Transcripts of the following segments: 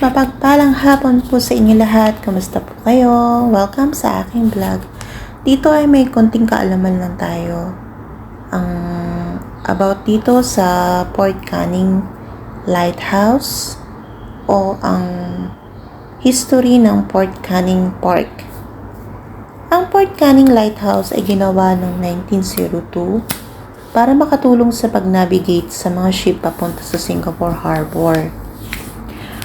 Mapagpalang hapon po sa inyo lahat. Kamusta po kayo? Welcome sa aking vlog. Dito ay may konting kaalaman lang tayo. Ang about dito sa Port Canning Lighthouse o ang history ng Port Canning Park. Ang Port Canning Lighthouse ay ginawa noong 1902 para makatulong sa pag-navigate sa mga ship papunta sa Singapore Harbor.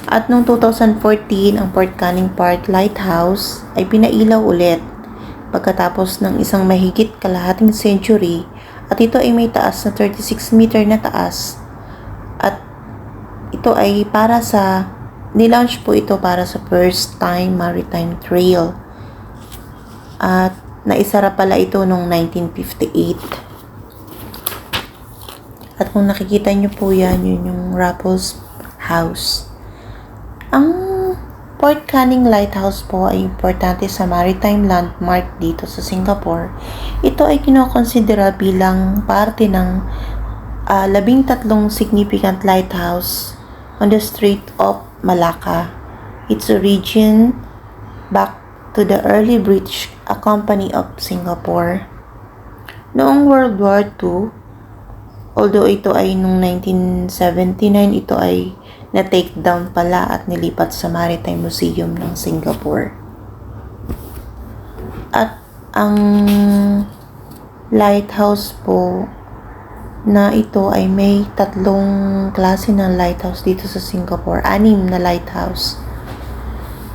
At noong 2014, ang Port Canning Park Lighthouse ay pinailaw ulit. Pagkatapos ng isang mahigit kalahating century at ito ay may taas na 36 meter na taas. At ito ay para sa nilaunch po ito para sa first time maritime trail. At naisara pala ito noong 1958 at kung nakikita nyo po yan yun yung Raffles House ang Port Canning Lighthouse po ay importante sa maritime landmark dito sa Singapore. Ito ay kinokonsidera bilang parte ng uh, labing tatlong significant lighthouse on the Strait of Malacca. Its origin back to the early British Company of Singapore. Noong World War II, although ito ay noong 1979, ito ay na take down pala at nilipat sa Maritime Museum ng Singapore. At ang lighthouse po na ito ay may tatlong klase ng lighthouse dito sa Singapore, anim na lighthouse.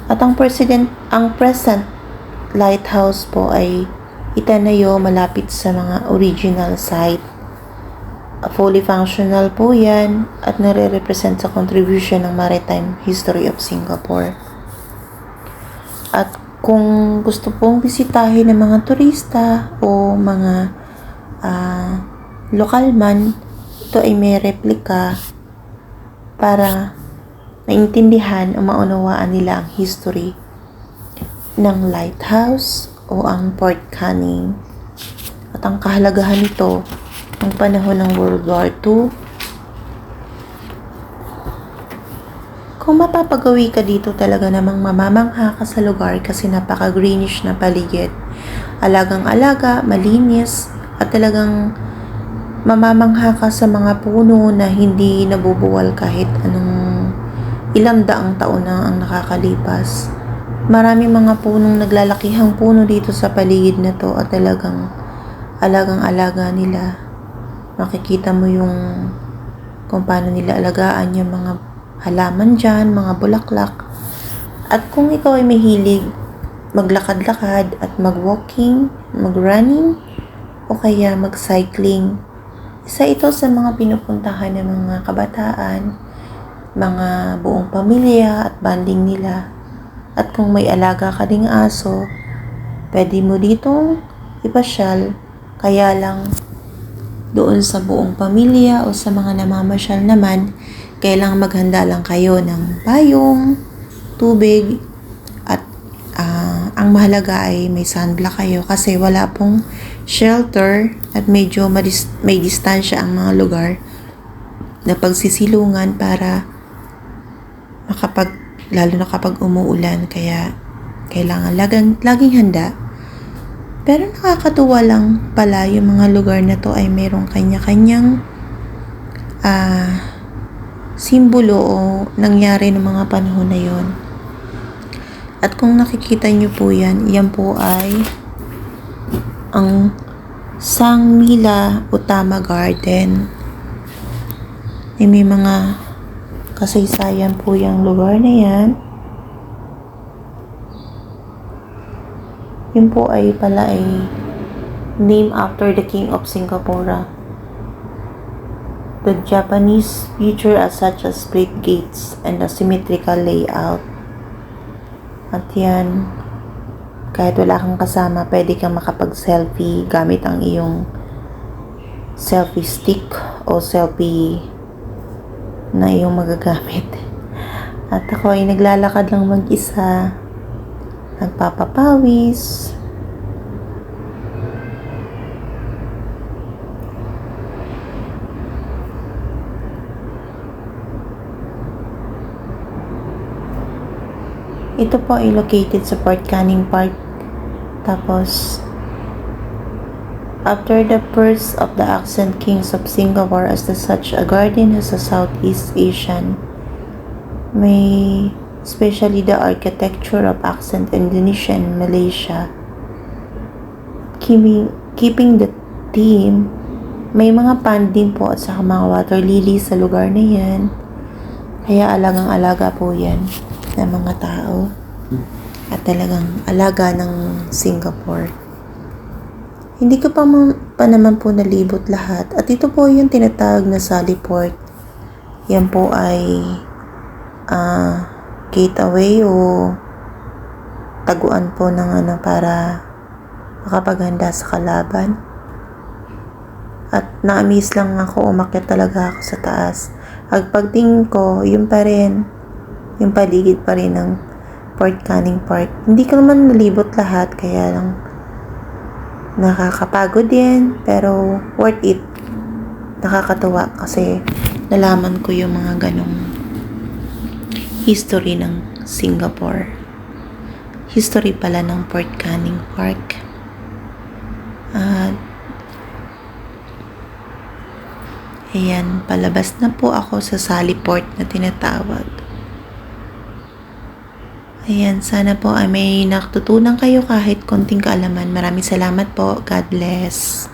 At ang president, ang present lighthouse po ay itanayo malapit sa mga original site fully functional po yan at nare-represent sa contribution ng maritime history of Singapore. At kung gusto pong bisitahin ng mga turista o mga uh, lokal man, ito ay may replika para maintindihan o maunawaan nila ang history ng lighthouse o ang Port Canning. At ang kahalagahan nito Noong panahon ng World War II, kung mapapagawi ka dito talaga namang mamamangha ka sa lugar kasi napaka-greenish na paligid. Alagang-alaga, malinis, at talagang mamamangha ka sa mga puno na hindi nabubuwal kahit anong ilang daang taon na ang nakakalipas. Maraming mga punong naglalakihang puno dito sa paligid na to at talagang alagang-alaga nila makikita mo yung kung paano nila alagaan yung mga halaman dyan, mga bulaklak. At kung ikaw ay mahilig maglakad-lakad at mag-walking, mag-running, o kaya mag-cycling, isa ito sa mga pinupuntahan ng mga kabataan, mga buong pamilya at banding nila. At kung may alaga ka ding aso, pwede mo ditong ipasyal, kaya lang doon sa buong pamilya o sa mga namamasyal naman, kailangan maghanda lang kayo ng payong, tubig, at uh, ang mahalaga ay may sunblock kayo kasi wala pong shelter at medyo madis- may distansya ang mga lugar na pagsisilungan para makapag lalo na kapag umuulan. Kaya kailangan lagang, laging handa pero nakakatuwa lang pala yung mga lugar na to ay mayroong kanya-kanyang uh, simbolo o nangyari ng mga panahon na yon. At kung nakikita nyo po yan, yan po ay ang Sangmila Utama Garden. Ay may mga kasaysayan po yung lugar na yan. Yun po ay pala ay named after the King of Singapore. The Japanese feature as such as great gates and a symmetrical layout. At yan, kahit wala kang kasama, pwede kang makapag-selfie gamit ang iyong selfie stick o selfie na iyong magagamit. At ako ay naglalakad lang mag-isa nagpapapawis, Ito po ay located sa Port Canning Park. Tapos, after the birth of the accent kings of Singapore as the such a garden as a Southeast Asian, may especially the architecture of accent Indonesia and Malaysia. Keeping, keeping the theme, may mga pond din po at saka mga water lilies sa lugar na yan. Kaya alagang-alaga po yan ng mga tao. At talagang alaga ng Singapore. Hindi ko pa, pa naman po nalibot lahat. At ito po yung tinatawag na Sally Port. Yan po ay ah gateway o taguan po ng ano para makapaghanda sa kalaban. At na-amaze lang ako, umakyat talaga ako sa taas. At pagtingin ko, yun pa rin, yung paligid pa rin ng Port Canning Park. Hindi ko naman nalibot lahat, kaya lang nakakapagod din, pero worth it. Nakakatuwa kasi nalaman ko yung mga ganong history ng Singapore. History pala ng Port Canning Park. At Ayan, palabas na po ako sa Sally Port na tinatawag. Ayan, sana po ay may natutunan kayo kahit konting kaalaman. Maraming salamat po. God bless.